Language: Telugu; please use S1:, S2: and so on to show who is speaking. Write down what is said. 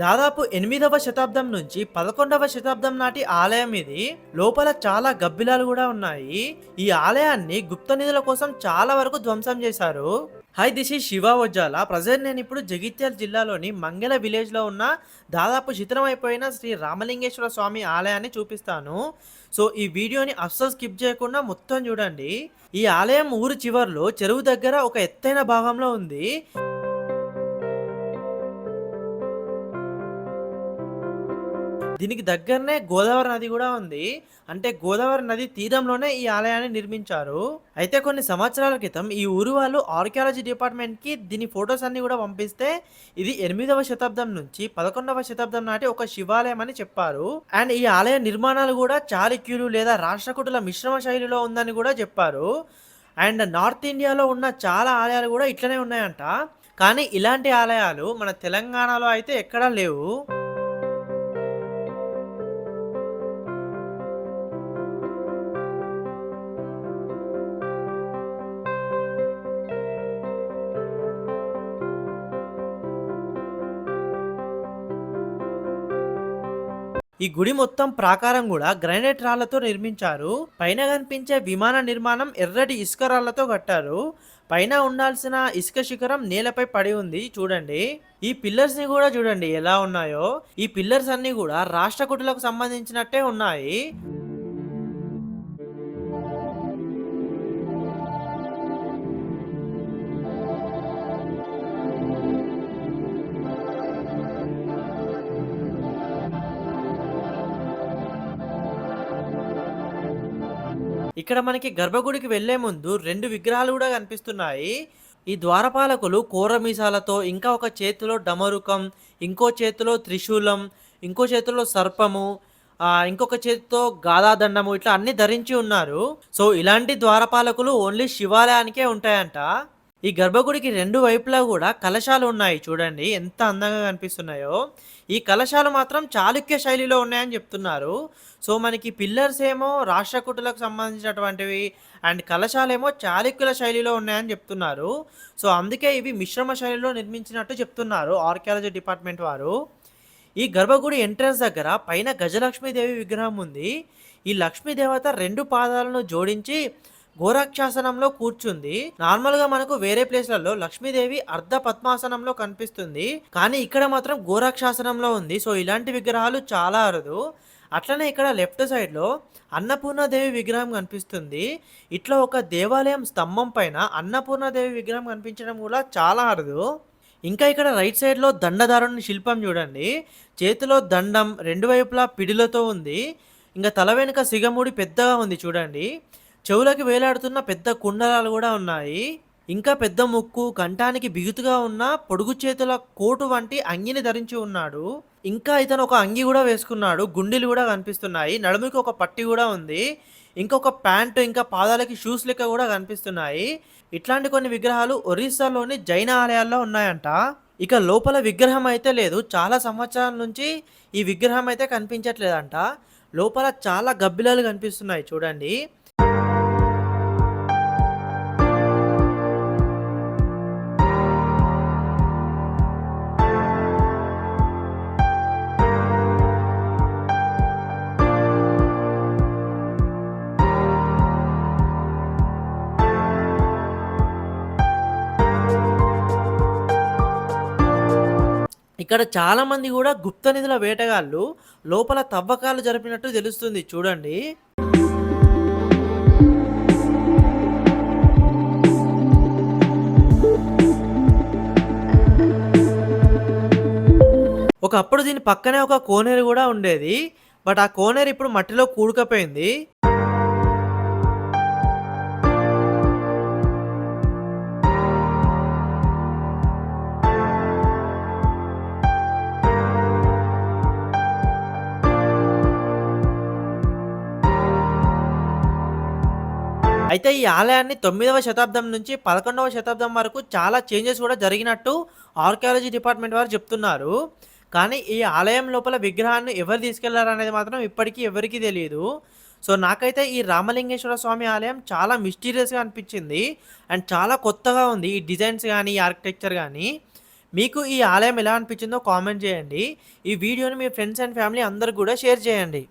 S1: దాదాపు ఎనిమిదవ శతాబ్దం నుంచి పదకొండవ శతాబ్దం నాటి ఆలయం ఇది. లోపల చాలా గబ్బిలాలు కూడా ఉన్నాయి. ఈ ఆలయాన్ని గుప్త నిధుల కోసం చాలా వరకు ధ్వంసం చేశారు. హై దిస్ ఈ శివ వజ్జాల ప్రజెంట్ నేను ఇప్పుడు జగిత్యాల జిల్లాలోని మంగళ విలేజ్లో ఉన్న దాదాపు శిథిలమైపోయిన శ్రీ రామలింగేశ్వర స్వామి ఆలయాన్ని చూపిస్తాను. సో ఈ వీడియోని అస్సలు స్కిప్ చేయకుండా మొత్తం చూడండి. ఈ ఆలయం ఊరు చివర్లో చెరువు దగ్గర ఒక ఎత్తైన భాగంలో ఉంది. దీనికి దగ్గరనే గోదావరి నది కూడా ఉంది. అంటే గోదావరి నది తీరంలోనే ఈ ఆలయాన్ని నిర్మించారు. అయితే కొన్ని సంవత్సరాల క్రితం ఈ ఊరు వాళ్ళు ఆర్కియాలజీ డిపార్ట్మెంట్కి దీని ఫొటోస్ అన్ని కూడా పంపిస్తే ఇది ఎనిమిదవ శతాబ్దం నుంచి పదకొండవ శతాబ్దం నాటి ఒక శివాలయం అని చెప్పారు. అండ్ ఈ ఆలయ నిర్మాణాలు కూడా చాళుక్యులు లేదా రాష్ట్రకూటుల మిశ్రమ శైలిలో ఉందని కూడా చెప్పారు. అండ్ నార్త్ ఇండియాలో ఉన్న చాలా ఆలయాలు కూడా ఇట్లనే ఉన్నాయంట. కానీ ఇలాంటి ఆలయాలు మన తెలంగాణలో అయితే ఎక్కడా లేవు. ఈ గుడి మొత్తం ప్రాకారం కూడా గ్రానైట్ రాళ్ళతో నిర్మించారు. పైన కనిపించే విమాన నిర్మాణం ఎర్రటి ఇసుక రాళ్ళతో కట్టారు. పైన ఉండాల్సిన ఇసుక శిఖరం నేలపై పడి ఉంది. చూడండి. ఈ పిల్లర్స్ని కూడా చూడండి ఎలా ఉన్నాయో. ఈ పిల్లర్స్ అన్ని కూడా రాష్ట్రకూటులకు సంబంధించినట్టే ఉన్నాయి. ఇక్కడ మనకి గర్భగుడికి వెళ్ళే ముందు రెండు విగ్రహాలు కూడా కనిపిస్తున్నాయి. ఈ ద్వారపాలకులు కూరమీసాలతో ఇంకా ఒక చేతిలో డమరుకం ఇంకో చేతిలో త్రిశూలం ఇంకో చేతిలో సర్పము ఇంకొక చేతితో గాదాదండము ఇట్లా అన్ని ధరించి ఉన్నారు. సో ఇలాంటి ద్వారపాలకులు ఓన్లీ శివాలయానికే ఉంటాయంట. ఈ గర్భగుడికి రెండు వైపులా కూడా కలశాలు ఉన్నాయి. చూడండి ఎంత అందంగా కనిపిస్తున్నాయో. ఈ కలశాలు మాత్రం చాళుక్య శైలిలో ఉన్నాయని చెప్తున్నారు. సో మనకి పిల్లర్స్ ఏమో రాష్ట్రకూటులకు సంబంధించినటువంటివి అండ్ కలశాలేమో చాళుక్యుల శైలిలో ఉన్నాయని చెప్తున్నారు. సో అందుకే ఇవి మిశ్రమ శైలిలో నిర్మించినట్టు చెప్తున్నారు ఆర్కియాలజీ డిపార్ట్మెంట్ వారు. ఈ గర్భగుడి ఎంట్రన్స్ దగ్గర పైన గజలక్ష్మీదేవి విగ్రహం ఉంది. ఈ లక్ష్మీ దేవత రెండు పాదాలను జోడించి గోరక్షాసనంలో కూర్చుంది. నార్మల్గా మనకు వేరే ప్లేస్లలో లక్ష్మీదేవి అర్ధ పద్మాసనంలో కనిపిస్తుంది. కానీ ఇక్కడ మాత్రం గోరాక్షాసనంలో ఉంది. సో ఇలాంటి విగ్రహాలు చాలా అరుదు. అట్లనే ఇక్కడ లెఫ్ట్ సైడ్లో అన్నపూర్ణాదేవి విగ్రహం కనిపిస్తుంది. ఇట్లా ఒక దేవాలయం స్తంభం పైన అన్నపూర్ణాదేవి విగ్రహం కనిపించడం కూడా చాలా అరుదు. ఇంకా ఇక్కడ రైట్ సైడ్లో దండదారుని శిల్పం చూడండి. చేతిలో దండం రెండు వైపులా పిడిలతో ఉంది. ఇంకా తల వెనుక సిగముడి పెద్దగా ఉంది చూడండి. చెవులకి వేలాడుతున్న పెద్ద కుండలాలు కూడా ఉన్నాయి. ఇంకా పెద్ద ముక్కు కంఠానికి బిగుతుగా ఉన్న పొడుగు చేతుల కోటు వంటి అంగిని ధరించి ఉన్నాడు. ఇంకా ఇతను ఒక అంగి కూడా వేసుకున్నాడు. గుండెలు కూడా కనిపిస్తున్నాయి. నడుముకి ఒక పట్టి కూడా ఉంది. ఇంకొక ప్యాంటు ఇంకా పాదాలకి షూస్ లెక్క కూడా కనిపిస్తున్నాయి. ఇట్లాంటి కొన్ని విగ్రహాలు ఒరిస్సాలోని జైన ఆలయాల్లో ఉన్నాయంట. ఇక లోపల విగ్రహం అయితే లేదు. చాలా సంవత్సరాల నుంచి ఈ విగ్రహం అయితే కనిపించట్లేదంట. లోపల చాలా గబ్బిలాలు కనిపిస్తున్నాయి చూడండి. ఇక్కడ చాలా మంది కూడా గుప్త నిధుల వేటగాళ్ళు లోపల తవ్వకాలు జరిపినట్టు తెలుస్తుంది. చూడండి. ఒకప్పుడు దీని పక్కనే ఒక కోనేరు కూడా ఉండేది. బట్ ఆ కోనేరు ఇప్పుడు మట్టిలో కూడుకపోయింది. అయితే ఈ ఆలయాన్ని తొమ్మిదవ శతాబ్దం నుంచి పదకొండవ శతాబ్దం వరకు చాలా చేంజెస్ కూడా జరిగినట్టు ఆర్కియాలజీ డిపార్ట్మెంట్ వారు చెప్తున్నారు. కానీ ఈ ఆలయం లోపల విగ్రహాన్ని ఎవరు తీసుకెళ్ళారు అనేది మాత్రం ఇప్పటికీ ఎవరికీ తెలియదు సో నాకైతే ఈ రామలింగేశ్వర స్వామి ఆలయం చాలా మిస్టీరియస్గా అనిపించింది. అండ్ చాలా కొత్తగా ఉంది ఈ డిజైన్స్ కానీ ఈ ఆర్కిటెక్చర్ కానీ మీకు ఈ ఆలయం ఎలా అనిపించిందో కామెంట్ చేయండి. ఈ వీడియోని మీ ఫ్రెండ్స్ అండ్ ఫ్యామిలీ అందరికి కూడా షేర్ చేయండి.